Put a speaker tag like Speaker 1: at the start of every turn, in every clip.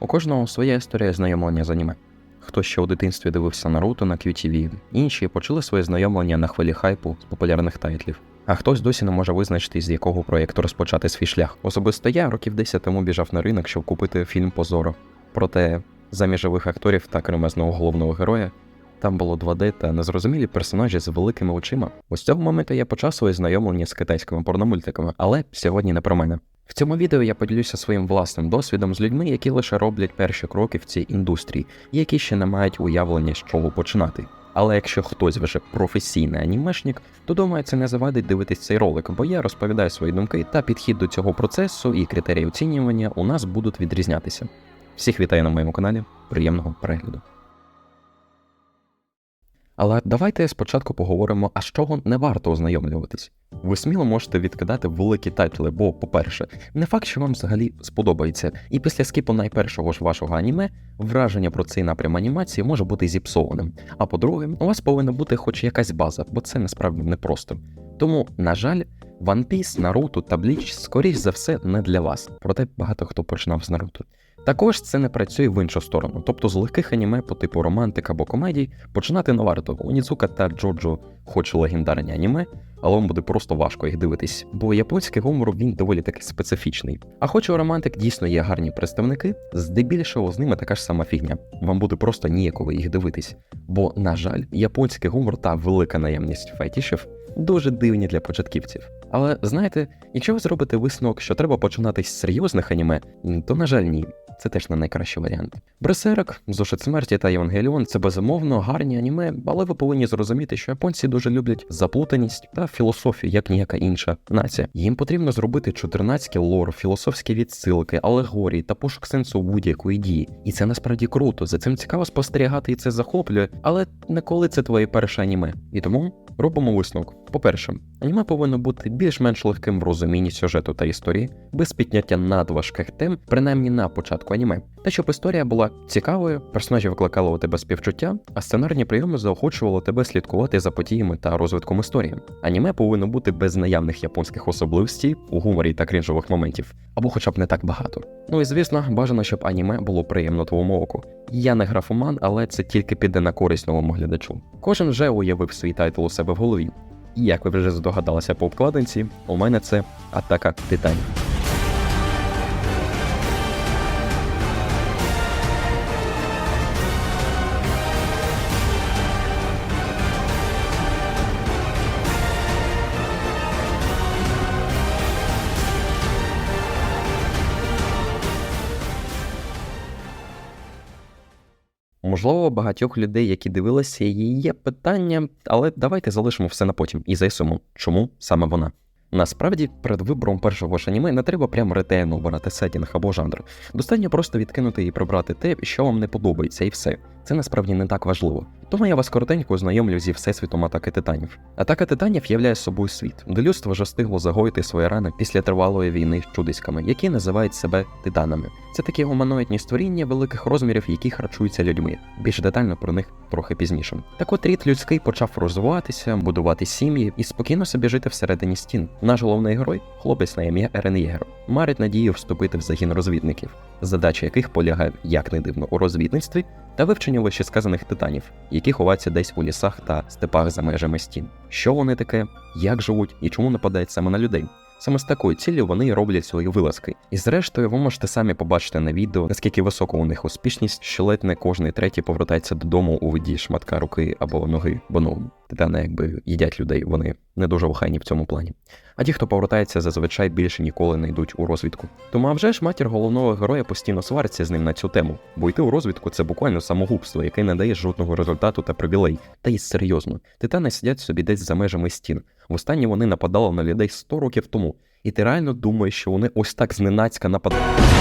Speaker 1: У кожного своя історія знайомлення з аніме. Хто ще у дитинстві дивився Наруто на QTV, інші почали своє знайомлення на хвилі хайпу з популярних тайтлів. А хтось досі не може визначити, з якого проєкту розпочати свій шлях. Особисто я років 10 тому біжав на ринок, щоб купити фільм Позоро. Проте замість живих акторів та кремезного головного героя там було 2D та незрозумілі персонажі з великими очима. Ось цього моменту я почав своє знайомлення з китайськими порномультиками, але сьогодні не про мене. В цьому відео я поділюся своїм власним досвідом з людьми, які лише роблять перші кроки в цій індустрії, які ще не мають уявлення, з чого починати. Але якщо хтось вже професійний анімешник, то думаю, це не завадить дивитись цей ролик, бо я розповідаю свої думки та підхід до цього процесу і критерії оцінювання у нас будуть відрізнятися. Всіх вітаю на моєму каналі, приємного перегляду. Але давайте спочатку поговоримо, а з чого не варто ознайомлюватись. Ви сміло можете відкидати великі тайтли, бо, по-перше, не факт, що вам взагалі сподобається, і після скіпу найпершого ж вашого аніме враження про цей напрям анімації може бути зіпсованим. А по-друге, у вас повинна бути хоч якась база, бо це насправді непросто. Тому, на жаль, One Piece, Naruto та Bleach, скоріш за все, не для вас. Проте багато хто починав з Наруто. Також це не працює в іншу сторону, тобто з легких аніме по типу романтик або комедій починати не варто. Онідзука та Джоджо, хоч легендарні аніме, але вам буде просто важко їх дивитись, бо японський гумор він доволі таки специфічний. А хоч у романтик дійсно є гарні представники, здебільшого з ними така ж сама фігня. Вам буде просто ніяково їх дивитись. Бо, на жаль, японський гумор та велика наявність фетішів дуже дивні для початківців. Але знаєте, якщо ви зробите висновок, що треба починати з серйозних аніме, то на жаль, ні. Це теж не найкращий варіант. Берсерк, Зошит смерті та Євангеліон це безумовно гарні аніме, але ви повинні зрозуміти, що японці дуже люблять заплутаність та філософію, як ніяка інша нація. Їм потрібно зробити 14 лор, філософські відсилки, алегорії та пошук сенсу будь-якої дії. І це насправді круто. За цим цікаво спостерігати і це захоплює, але не коли це твоє перше аніме. І тому робимо висновок. По-перше, аніме повинно бути більш-менш легким в розумінні сюжету та історії, без підняття надважких тем, принаймні на початку аніме. Та щоб історія була цікавою, персонажі викликали у тебе співчуття, а сценарні прийоми заохочували тебе слідкувати за подіями та розвитком історії. Аніме повинно бути без наявних японських особливостей у гуморі та крінжових моментів, або хоча б не так багато. Ну і звісно, бажано, щоб аніме було приємно твоєму оку. Я не графоман, але це тільки піде на користь новому глядачу. Кожен вже уявив свій тайтл у себе в голові. І як ви вже здогадалися по обкладинці, у мене це атака титанів. Можливо, багатьох людей, які дивилися її, є питання, але давайте залишимо все на потім і з'ясуємо, чому саме вона. Насправді, перед вибором першого ж аніме не треба прямо ретельно обирати сетінг або жанр. Достатньо просто відкинути і прибрати те, що вам не подобається, і все. Це насправді не так важливо. Тому я вас коротенько ознайомлю зі всесвітом атаки титанів. Атака титанів являє собою світ, де людство вже встигло загоїти свої рани після тривалої війни з чудиськами, які називають себе титанами. Це такі гуманоїдні створіння великих розмірів, які харчуються людьми. Більш детально про них трохи пізніше. Так от рід людський почав розвиватися, будувати сім'ї і спокійно собі жити всередині стін. Наш головний герой, хлопець на ім'я Ерен Єгер, марить надію вступити в загін розвідників, задача яких полягає, як не дивно, у розвідництві та вивченні вищесказаних титанів, які ховаються десь у лісах та степах за межами стін. Що вони таке, як живуть і чому нападають саме на людей. Саме з такою ціллю вони і роблять свої вилазки. І зрештою, ви можете самі побачити на відео, наскільки висока у них успішність, що ледь не кожний третій повертається додому у виді шматка руки або ноги, бо ну титани якби їдять людей, вони не дуже охайні в цьому плані. А ті, хто повертається, зазвичай більше ніколи не йдуть у розвідку. Тому а вже ж матір головного героя постійно свариться з ним на цю тему, бо йти у розвідку це буквально самогубство, яке не дає жодного результату та привілей. Та й серйозно, титани сидять собі десь за межами стін. Востаннє вони нападали на людей 100 років тому. І ти реально думаєш, що вони ось так зненацька нападають.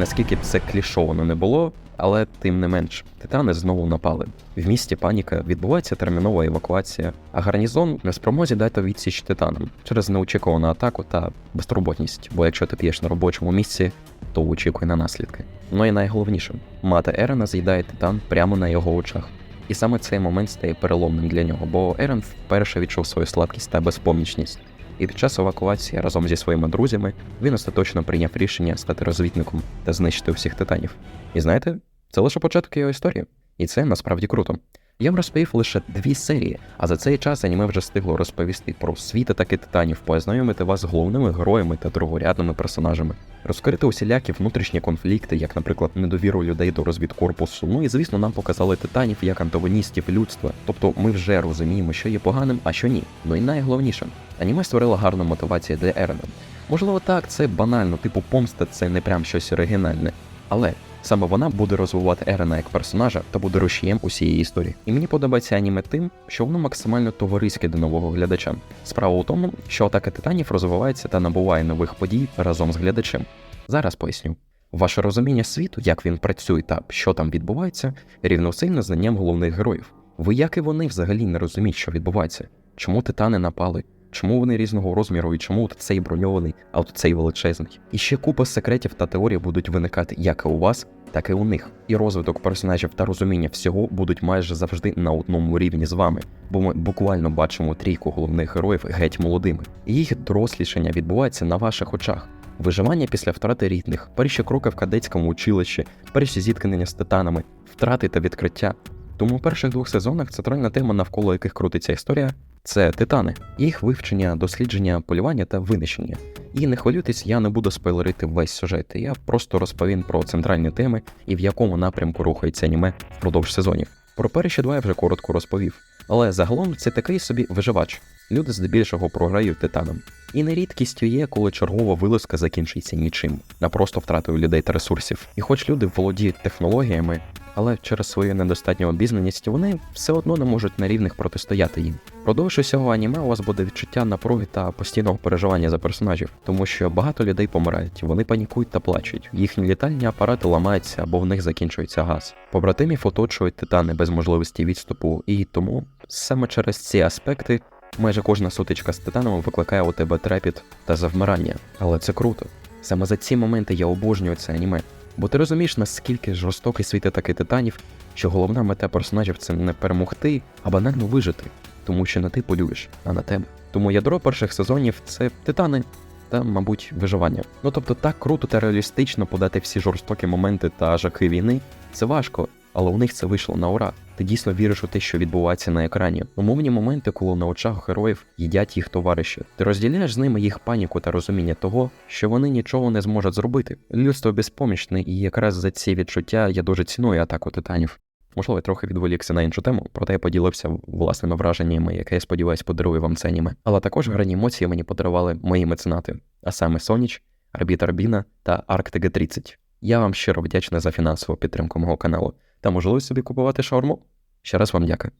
Speaker 1: Наскільки б це клішовано не було, але тим не менш, титани знову напали. В місті паніка відбувається термінова евакуація, а гарнізон не спромозі дати відсіч титанам через неочікувану атаку та безтурботність. Бо якщо ти п'єш на робочому місці, то очікуй на наслідки. Ну і найголовніше, мати Ерена з'їдає титан прямо на його очах. І саме цей момент стає переломним для нього, бо Ерен вперше відчув свою слабкість та безпомічність. І під час евакуації разом зі своїми друзями він остаточно прийняв рішення стати розвідником та знищити всіх титанів. І знаєте, це лише початок його історії, і це насправді круто. Я вам розповів лише дві серії, а за цей час аніме вже встигло розповісти про світ атаки титанів, познайомити вас з головними героями та другорядними персонажами, розкрити усілякі внутрішні конфлікти, як, наприклад, недовіру людей до розвідкорпусу. Ну і звісно, нам показали титанів як антагоністів людства. Тобто ми вже розуміємо, що є поганим, а що ні. Ну і найголовніше, аніме створило гарну мотивацію для Ерена. Можливо, так, це банально, типу помста, це не прям щось оригінальне. Але саме вона буде розвивати Ерена як персонажа та буде рушієм усієї історії. І мені подобається аніме тим, що воно максимально товариське до нового глядача. Справа у тому, що атака титанів розвивається та набуває нових подій разом з глядачем. Зараз поясню. Ваше розуміння світу, як він працює та що там відбувається, рівносильно знанням головних героїв. Ви, як і вони, взагалі не розуміють, що відбувається, чому титани напали, чому вони різного розміру і чому от цей броньований, а от цей величезний. І ще купа секретів та теорій будуть виникати як і у вас, так і у них. І розвиток персонажів та розуміння всього будуть майже завжди на одному рівні з вами, бо ми буквально бачимо трійку головних героїв геть молодими. І їх дорослішання відбувається на ваших очах. Виживання після втрати рідних, перші кроки в кадетському училищі, перші зіткнення з титанами, втрати та відкриття. Тому у перших двох сезонах центральна тема, навколо яких крутиться історія, це титани, їх вивчення, дослідження, полювання та винищення. І не хвилюйтесь, я не буду спойлерити весь сюжет. Я просто розповім про центральні теми і в якому напрямку рухається аніме впродовж сезонів. Про перші два я вже коротко розповів. Але загалом це такий собі виживач. Люди здебільшого програють титаном. І не рідкістю є, коли чергова вилазка закінчується нічим, а просто втратою людей та ресурсів. І хоч люди володіють технологіями, але через свою недостатню обізнаність вони все одно не можуть на рівних протистояти їм. Продовж усього аніме у вас буде відчуття напруги та постійного переживання за персонажів, тому що багато людей помирають, вони панікують та плачуть. Їхні літальні апарати ламаються або в них закінчується газ. Побратимів оточують титани без можливості відступу, і тому саме через ці аспекти. Майже кожна сутичка з титанами викликає у тебе трепіт та завмирання, але це круто. Саме за ці моменти я обожнюю це аніме. Бо ти розумієш, наскільки жорстокий світ атаки титанів, що головна мета персонажів це не перемогти, а банально вижити, тому що не ти полюєш, а на тебе. Тому ядро перших сезонів це титани та, мабуть, виживання. Ну тобто так круто та реалістично подати всі жорстокі моменти та жаки війни. Це важко, але у них це вийшло на ура. Ти дійсно віриш у те, що відбувається на екрані. Умовні моменти, коли на очах героїв їдять їх товариші. Ти розділяєш з ними їх паніку та розуміння того, що вони нічого не зможуть зробити. Людство безпомічне, і якраз за ці відчуття я дуже ціную атаку титанів. Можливо, я трохи відволікся на іншу тему, проте я поділився власними враженнями, яке я сподіваюся подарує вам це аніме. Але також гарні емоції мені подарували мої меценати, а саме Соніч, Арбітр Біна та Арктига 30. Я вам щиро вдячний за фінансову підтримку мого каналу та можливість собі купувати шаурму. Ще раз вам дякую.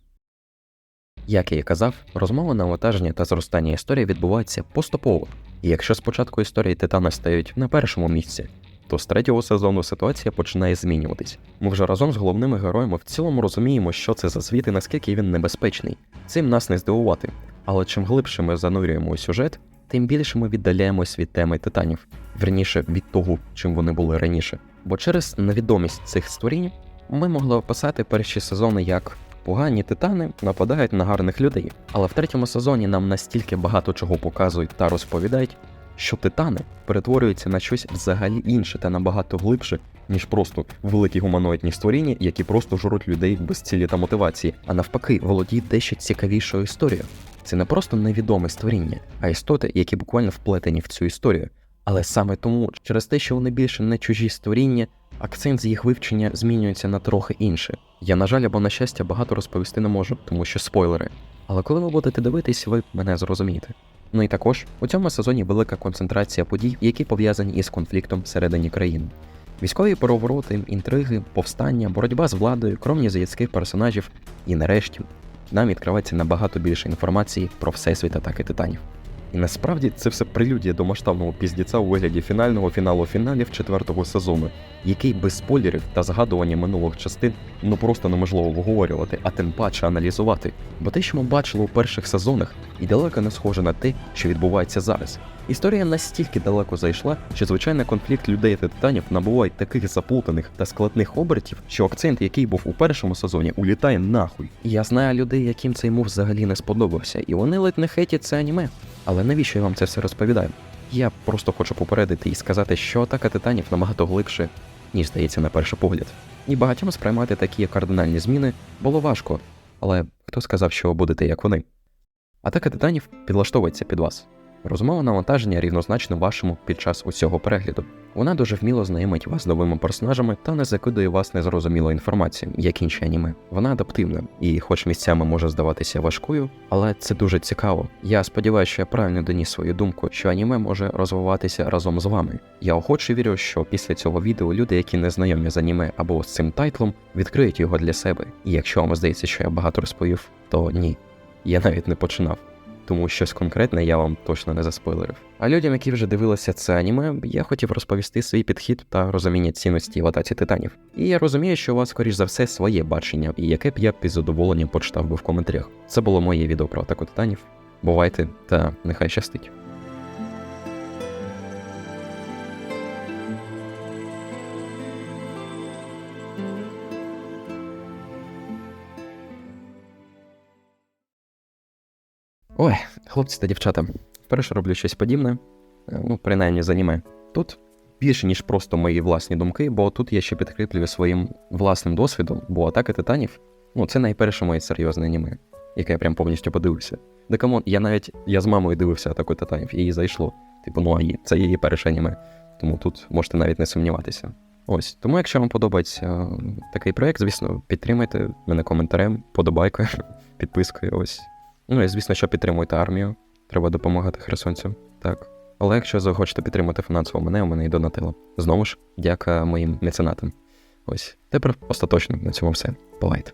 Speaker 1: Як я і казав, розмова навантаження та зростання історії відбувається поступово. І якщо спочатку історії Титана стають на першому місці, то з третього сезону ситуація починає змінюватись. Ми вже разом з головними героями в цілому розуміємо, що це за світ і наскільки він небезпечний. Цим нас не здивувати. Але чим глибше ми занурюємо у сюжет, тим більше ми віддаляємось від теми титанів, верніше від того, чим вони були раніше. Бо через невідомість цих створінь ми могли описати перші сезони як погані титани нападають на гарних людей. Але в третьому сезоні нам настільки багато чого показують та розповідають, що титани перетворюються на щось взагалі інше та набагато глибше, ніж просто великі гуманоїдні створіння, які просто жруть людей без цілі та мотивації, а навпаки, володіють дещо цікавішою історією. Це не просто невідоме створіння, а істоти, які буквально вплетені в цю історію. Але саме тому, через те, що вони більше не чужі створіння, акцент з їх вивчення змінюється на трохи інше. Я, на жаль, або на щастя, багато розповісти не можу, тому що спойлери. Але коли ви будете дивитись, ви мене зрозумієте. Ну і також у цьому сезоні велика концентрація подій, які пов'язані із конфліктом всередині країни. Військові перевороти, інтриги, повстання, боротьба з владою, кромні заїцьких персонажів, і нарешті нам відкривається набагато більше інформації про всесвіт атаки титанів. І насправді це все прелюдія до масштабного піздіця у вигляді фінального фіналу фіналів четвертого сезону, який без спойлерів та згадування минулих частин ну просто неможливо обговорювати, а тим паче аналізувати. Бо те, що ми бачили у перших сезонах, і далеко не схоже на те, що відбувається зараз. Історія настільки далеко зайшла, що звичайний конфлікт людей та титанів набуває таких заплутаних та складних обертів, що акцент, який був у першому сезоні, улітає нахуй. Я знаю людей, яким цей мув взагалі не сподобався, і вони ледь не хейтять це аніме. Але навіщо я вам це все розповідаю? Я просто хочу попередити і сказати, що атака титанів набагато глибше, ніж здається на перший погляд. І багатьом сприймати такі кардинальні зміни було важко, але хто сказав, що будете як вони? Атака титанів підлаштовується під вас. Розмова навантаження рівнозначно вашому під час усього перегляду. Вона дуже вміло знайомить вас з новими персонажами та не закидує вас незрозумілою інформацією, як інші аніме. Вона адаптивна і, хоч місцями може здаватися важкою, але це дуже цікаво. Я сподіваюся, що я правильно доніс свою думку, що аніме може розвиватися разом з вами. Я охоче вірю, що після цього відео люди, які не знайомі з аніме або з цим тайтлом, відкриють його для себе. І якщо вам здається, що я багато розповів, то ні. Я навіть не починав тому щось конкретне я вам точно не заспойлерив. А людям, які вже дивилися це аніме, я хотів розповісти свій підхід та розуміння цінності в атаці титанів. І я розумію, що у вас, скоріш за все, своє бачення, і яке б я із задоволенням почитав би в коментарях. Це було моє відео про атаку титанів. Бувайте та нехай щастить. Ой, хлопці та дівчата, вперше роблю щось подібне, е, ну, принаймні з аніме. Тут більше, ніж просто мої власні думки, бо тут я ще підкріплюю своїм власним досвідом, бо атака титанів ну, це найперше моє серйозне аніме, яке я прям повністю подивився. Да камон, я навіть я з мамою дивився атаку титанів, і їй зайшло. Типу, ну а їй, це її перше аніме. Тому тут можете навіть не сумніватися. Ось, тому якщо вам подобається е, такий проект, звісно, підтримайте мене коментарем, подобайкою, підпискою. Ось. Ну і звісно, що підтримуйте армію. Треба допомагати херсонцям. Так. Але якщо захочете підтримати фінансово мене, у мене і донатило. Знову ж, дяка моїм меценатам. Ось. Тепер остаточно на цьому все. Бувайте.